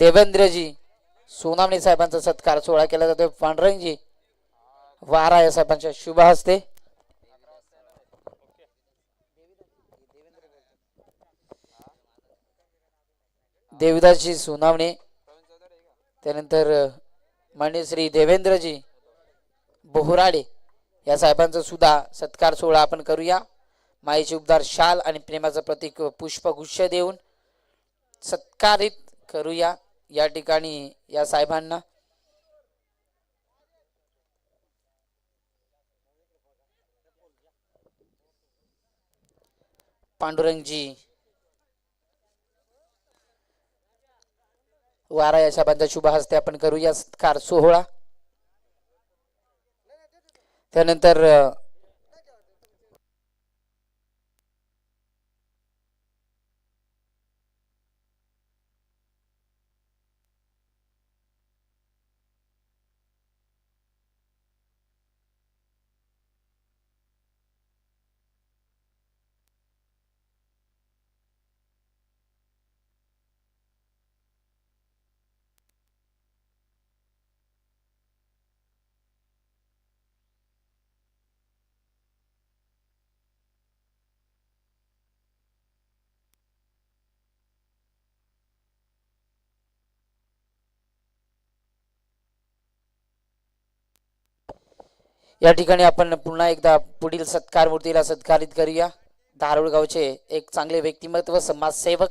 देवेंद्रजी सोनामणी साहेबांचा सत्कार सोहळा केला जातोय. पांडुरंगजी वारा या साहेबांच्या शुभ हस्ते. देविदासजी सोनावणे त्यानंतर अ, मान्य श्री देवेंद्रजी बोहराडे या साहेबांचा सुद्धा सत्कार सोहळा आपण करूया. माईचे उबदार शाल आणि प्रेमाचं प्रतीक पुष्पगुच्छ देऊन सत्कारित करूया. या ठिकाणी या साहेबांना. पांडुरंगजी वारा या साहेबांचा शुभ हस्ते आपण करूया. कार सोहळा. त्यानंतर या ठिकाणी आपण पुन्हा एकदा पुढील सत्कार मूर्तीला सत्कारित करूया. धारूळ गावचे एक चांगले व्यक्तिमत्व समाजसेवक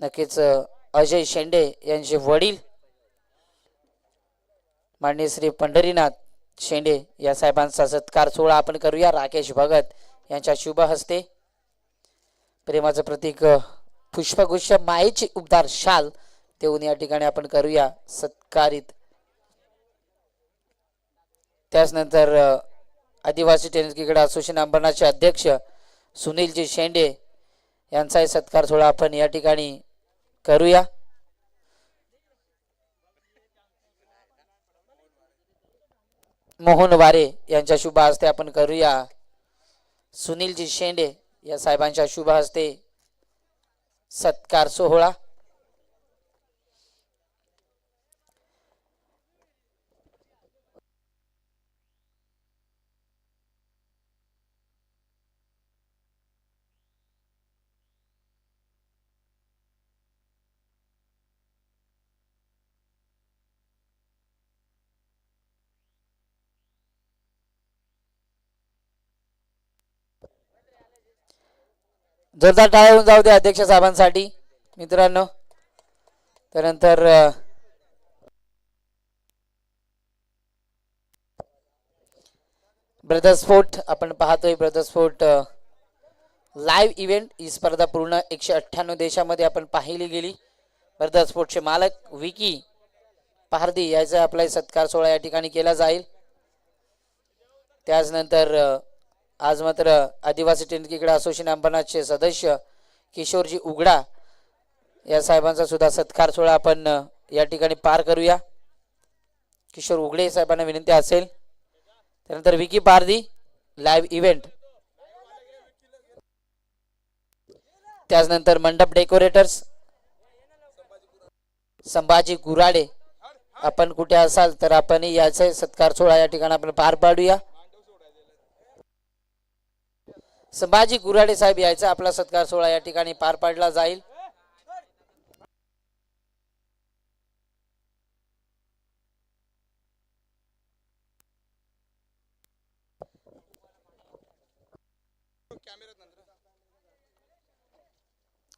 नक्कीच अजय शेंडे यांचे वडील माननीय श्री पंढरीनाथ शेंडे या साहेबांचा सत्कार सोहळा आपण करूया. राकेश भगत यांच्या शुभ हस्ते. प्रेमाचं प्रतीक पुष्पगुच्छ मायेची उबदार शाल देऊन या ठिकाणी आपण करूया सत्कारित त्याचनंतर आदिवासी टेनिस क्रिकेट असोसिएशन अंबरनाथचे अध्यक्ष सुनीलजी शेंडे यांचाही सत्कार थोडा आपण या ठिकाणी करूया. मोहन वारे यांच्या शुभ हस्ते आपण करूया. सुनीलजी शेंडे या साहेबांच्या शुभ हस्ते सत्कार सोहळा. जोरदार टाळ्या होऊन जाऊ दे अध्यक्ष साहेबांसाठी. मित्रांनो त्यानंतर अ, आपण पाहतोय ब्रदर लाईव्ह इव्हेंट ही स्पर्धा पूर्ण एकशे अठ्ठ्याण्णव देशामध्ये आपण पाहिली गेली. ब्रदर मालक विकी पहार्दी याचा आपला सत्कार सोहळा या ठिकाणी केला जाईल. त्याचनंतर आज मात्र आदिवासी टेनिस क्रीडा असोसिएशन अंबरनाथचे सदस्य किशोरजी उघडा या साहेबांचा सुद्धा सत्कार सोहळा आपण या ठिकाणी पार करूया. किशोर उघडे साहेबांना विनंती असेल. त्यानंतर विकी पारदी लाईव्ह इव्हेंट त्याचनंतर मंडप डेकोरेटर्स संभाजी गुराडे. आपण कुठे असाल तर आपण याचे सत्कार सोहळा या ठिकाणी आपण पार पाडूया. संभाजी गुराडे साहेब यायचा. आपला सत्कार सोहळा या ठिकाणी पार पाडला जाईल.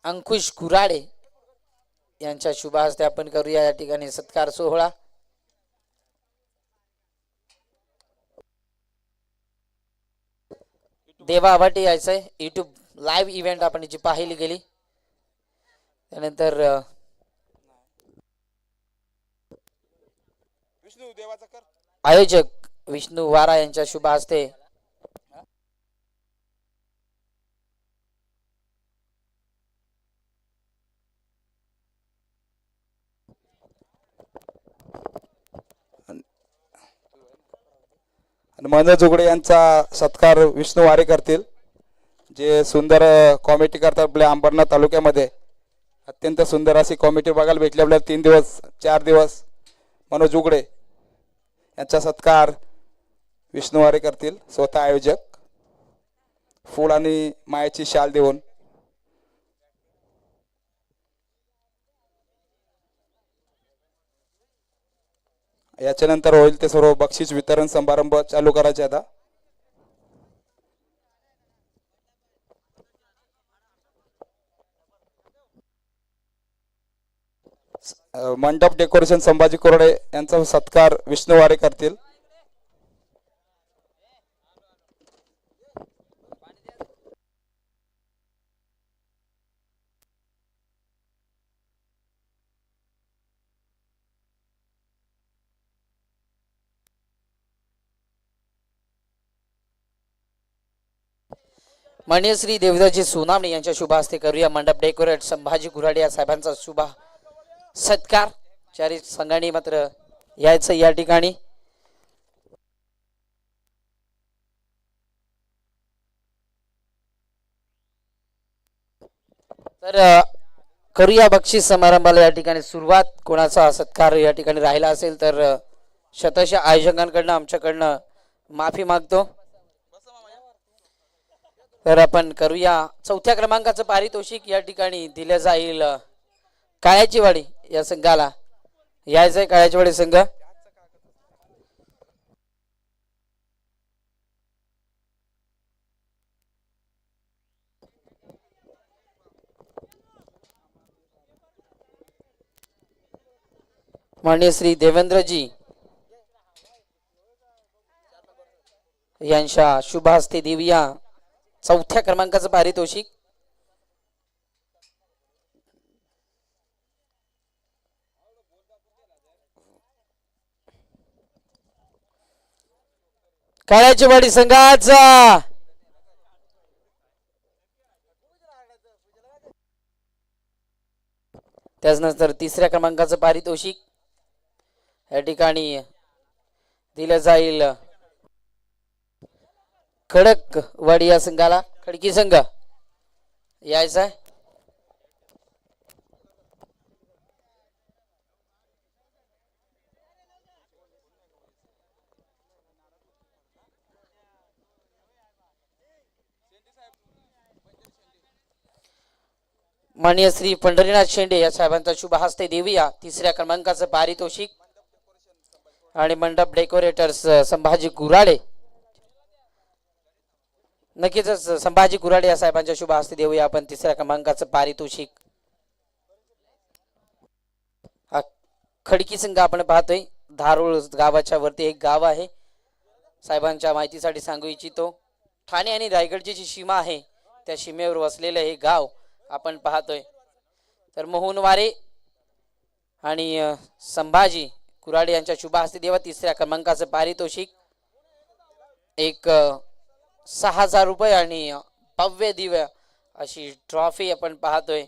अंकुश गुराडे यांच्या शुभ हस्ते आपण करूया या ठिकाणी सत्कार सोहळा. देवा आभाटे यायचंय युट्यूब लाईव्ह इव्हेंट आपण जी पाहिली गेली. त्यानंतर आयोजक विष्णू वारा यांच्या शुभ हस्ते आणि मनोज उघडे यांचा सत्कार विष्णू वारे करतील जे सुंदर कॉमेडी करतात आपल्या अंबरनाथ तालुक्यामध्ये. अत्यंत सुंदर अशी कॉमेडी बघायला भेटली आपल्याला तीन दिवस चार दिवस. मनोज उगडे यांचा सत्कार विष्णू वारे करतील स्वतः आयोजक. फूल आणि मायाची शाल देऊन. याच्यानंतर होईल ते सर्व बक्षीस वितरण समारंभ चालू करायचे आता. मंडप डेकोरेशन संभाजी कोरडे यांचा सत्कार विष्णू वारे करतील. माननीय श्री देवदाजी सोनावणे यांच्या शुभ हस्ते करूया मंडप डेकोरेट संभाजी गुराडे या साहेबांचा शुभ सत्कार. चारी संघाने मात्र यायचं या ठिकाणी. तर करूया बक्षीस समारंभाला या ठिकाणी सुरुवात. कोणाचा सत्कार या ठिकाणी राहिला असेल तर शतशा आयोजकांकडनं आमच्याकडनं माफी मागतो. तर आपण करूया. चौथ्या क्रमांकाचं पारितोषिक या ठिकाणी दिलं जाईल. काळ्याचीवाडी वाडी या संघाला. यायचंय आहे वाडी संघ. माननीय श्री देवेंद्रजी यांच्या शुभ हस्ते देऊया. चौथ्या क्रमांकाचं पारितोषिक काळ्याची वाडी संघाचा. त्याचनंतर तिसऱ्या क्रमांकाचं पारितोषिक या ठिकाणी दिलं जाईल खडक वाडी या संघाला खडकी संघ. यायचा आहे. माननीय श्री पंढरीनाथ शेंडे या साहेबांचा शुभ हस्ते देऊया. तिसऱ्या क्रमांकाचं पारितोषिक. आणि मंडप डेकोरेटर्स संभाजी गुराडे. नक्कीच संभाजी कुराडे या साहेबांच्या शुभ हस्ते देऊया आपण तिसऱ्या क्रमांकाचं पारितोषिक. हा खडकी संघ आपण पाहतोय. धारूळ गावाच्या वरती एक गाव आहे. साहेबांच्या माहितीसाठी सांगू इच्छितो. ठाणे आणि रायगडची जी सीमा आहे त्या सीमेवर वसलेलं हे गाव आपण पाहतोय. तर मोहनवारे आणि संभाजी कुराडे यांच्या शुभ हस्ते देवा तिसऱ्या क्रमांकाचं पारितोषिक. एक सहा हजार रुपये आणि भव्य दिव्य अशी ट्रॉफी आपण पाहतोय.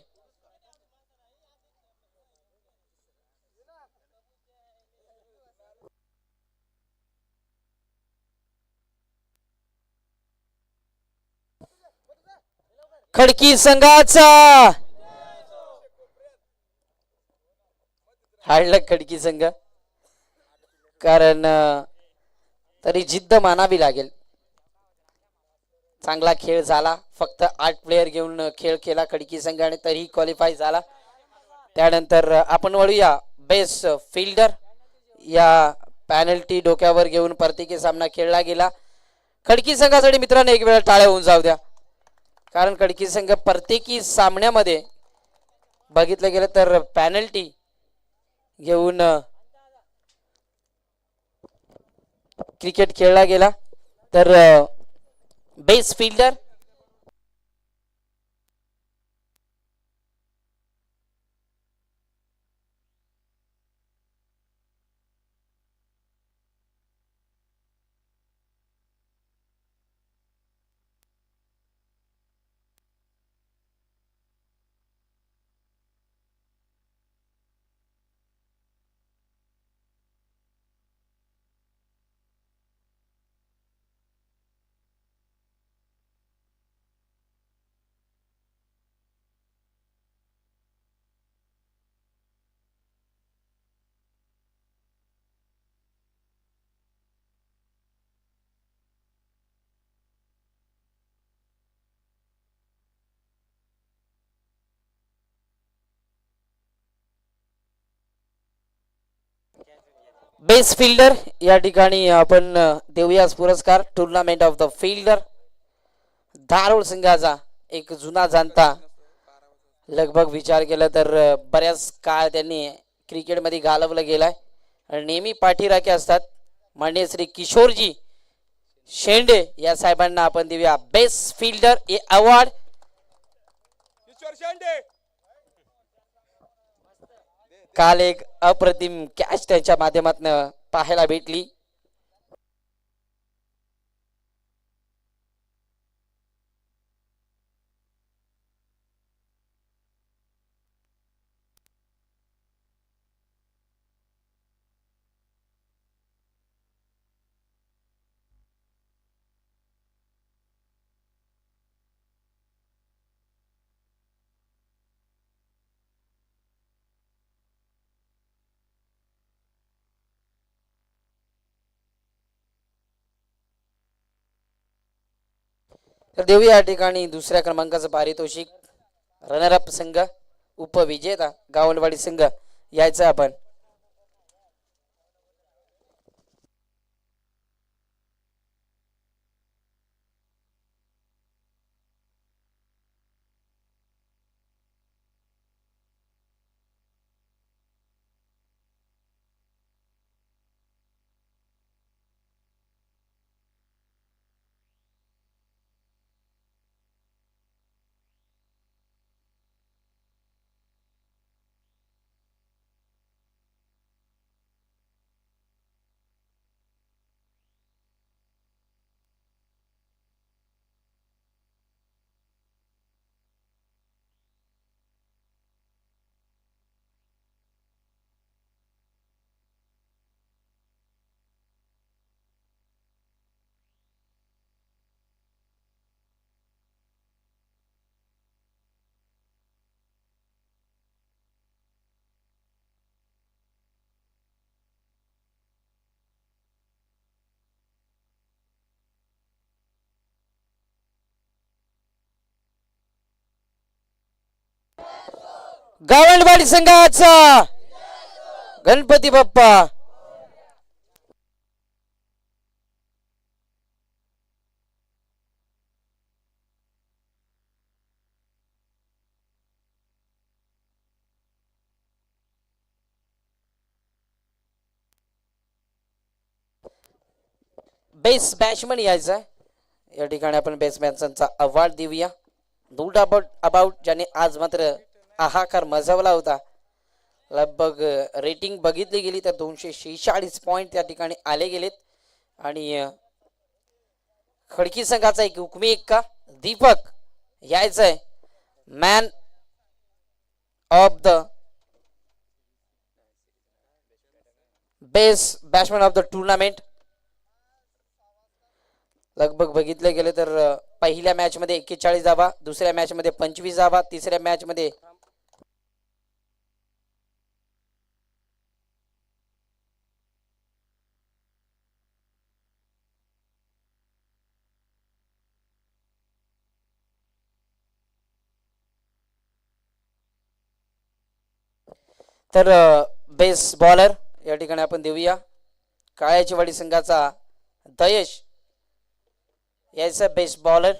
खडकी संघाचा! हाडलं खडकी संघ. कारण तरी जिद्द मानावी लागेल. चांगला खेळ झाला. फक्त आठ प्लेयर घेऊन खेळ केला खडकी संघाने तरीही क्वालिफाय झाला. त्यानंतर आपण वळूया बेस्ट फिल्डर या पॅनल्टी डोक्यावर घेऊन प्रत्येकी सामना खेळला गेला. खडकी संघासाठी मित्रांनो एक वेळा टाळ्या होऊन जाऊ द्या. कारण खडकी संघ प्रत्येकी सामन्यामध्ये बघितलं गेलं तर पॅनल्टी घेऊन क्रिकेट खेळला गेला. तर बेस्ट फिल्डर बेस्ट फिल्डर या ठिकाणी आपण देऊयास पुरस्कार. Tournament of the fielder Dharol संघाचा एक जुना जाणता लगभग विचार केला तर बऱ्याच काळ त्यांनी क्रिकेटमध्ये घालवलं गेलाय. आणि नेहमी पाठीराखे असतात. म्हणजे श्री किशोरजी शेंडे या साहेबांना आपण देऊया. बेस्ट फिल्डर ए अवॉर्ड काल एक अप्रतिम कॅच त्यांच्या माध्यमातून पाहायला भेटली. तर देऊया या ठिकाणी दुसऱ्या क्रमांकाचं पारितोषिक. रनरअप संघ उपविजेता गावंडवाडी संघ यायचं आपण. गावंडवाडी संघाचा गणपती बाप्पा. बेस्ट बॅट्समन यायचा या ठिकाणी आपण बेस्ट बॅट्समनचा अवॉर्ड देऊया. नो डाऊट अबाउट ज्याने आज मात्र हाहाकार मजवला होता. लगभग रेटिंग बघितली गेली तर दोनशे शेहेचाळीस पॉईंट त्या ठिकाणी आले गेलेत. आणि खडकी संघाचा एक हुकमी का दीपक यायचं आहे man of the best batsman of the tournament लगभग बघितलं गेलं तर पहिल्या मॅच मध्ये एक्केचाळीस धावा दुसऱ्या मॅच मध्ये पंचवीस धावा तिसऱ्या मॅच तर बेस बॉलर या ठिकाणी आपण देऊया. काळ्याची वाडी संघाचा दयेश यायचा बेस्ट बॉलर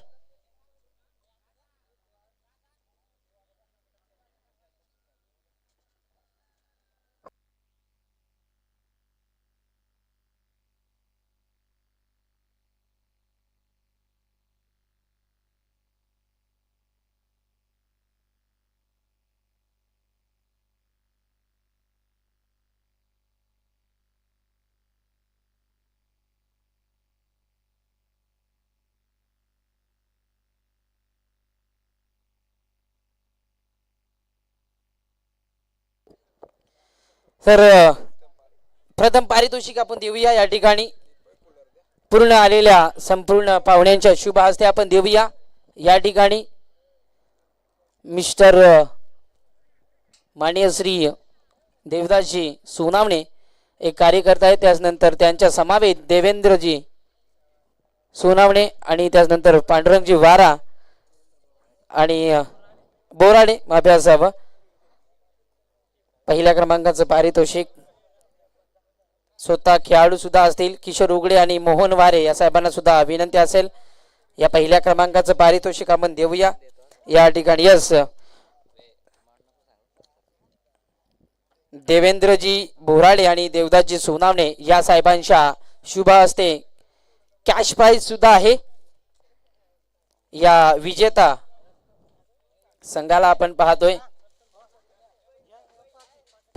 तर प्रथम पारितोषिक आपण देऊया या ठिकाणी. पूर्ण आलेल्या संपूर्ण पाहुण्यांच्या शुभ हस्ते आपण देऊया या ठिकाणी. मिस्टर अ, माननीय श्री देवदासजी सोनावणे एक कार्यकर्ता आहे त्याचनंतर त्यांच्या समावेत देवेंद्रजी सोनावणे आणि त्याचनंतर पांडुरंगजी वारा आणि बोराडे माफी असावं. पहिल्या क्रमांकाचं पारितोषिक. स्वतः खेळाडू सुद्धा असतील किशोर उगडे आणि मोहन वारे या साहेबांना सुद्धा विनंती असेल. या पहिल्या क्रमांकाचं पारितोषिक आपण देऊया. या ठिकाणी यस. देवेंद्रजी बोराडे आणि देवदासजी सोनावणे या साहेबांच्या शुभ हस्ते कॅश प्राईज सुद्धा आहे. या विजेता संघाला आपण पाहतोय.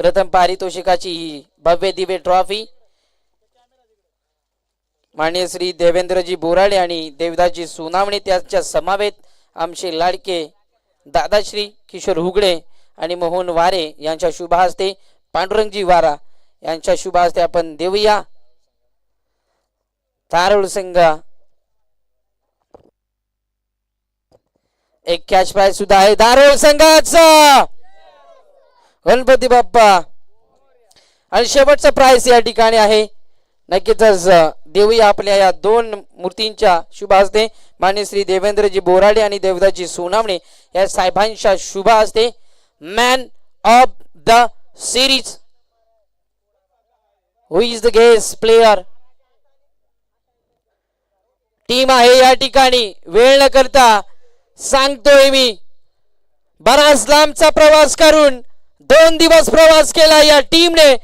प्रथम पारितोषिकाची ही भव्य दिव्य ट्रॉफी माननीय श्री देवेंद्रजी बोराडे आणि देवदासजी सोनावणे त्यांच्या समावेत आमचे लाडके दादाश्री किशोर हुगडे आणि मोहन वारे यांच्या शुभ हस्ते पांडुरंगजी वारा यांच्या शुभ हस्ते आपण देऊया. तारुळ संघ. एक कॅश प्राईज सुद्धा आहे. दारुळ संघाचा! गणपती बाप्पा. आणि शेवटचा प्राइस या ठिकाणी आहे. नक्कीच देवी आपल्या या दोन मूर्तींच्या शुभ हस्ते. मान्य श्री देवेंद्रजी बोराडे आणि देवदासजी सोनावणे या साहेबांच्या शुभ हस्ते. Man of the series who is the guest player team आहे या ठिकाणी. वेळ न करता सांगतोय मी. बराच लांबचा प्रवास करून दोन दिवस प्रवास केला या टीमने.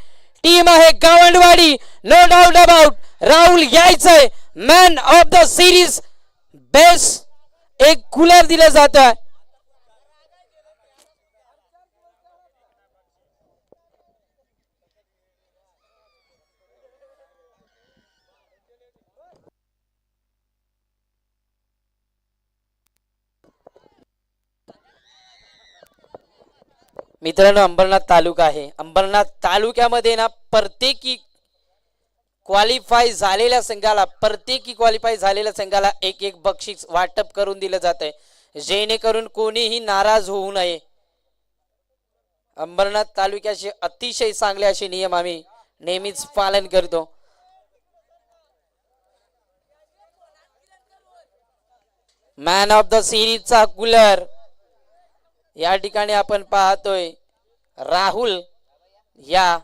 टीम आहे Gawandwadi. No doubt about Rahul यायचंय. Man of the series best एक कूलर दिलं जात आहे मित्रांनो अंबरनाथ तालुका आहे. अंबरनाथ तालुक्यामध्ये ना प्रत्येकी क्वालिफाय झालेल्या संघाला प्रत्येकी क्वालिफाय झालेल्या संघाला एक एक बक्षीस वाटप करून दिलं जात आहे जेणेकरून कोणीही नाराज होऊ नये. अंबरनाथ तालुक्याचे अतिशय चांगले असे नियम आम्ही नेहमीच पालन करतो. मॅन ऑफ द सिरीजचा कुलर या ठिकाणी आपण पाहतोय राहुल या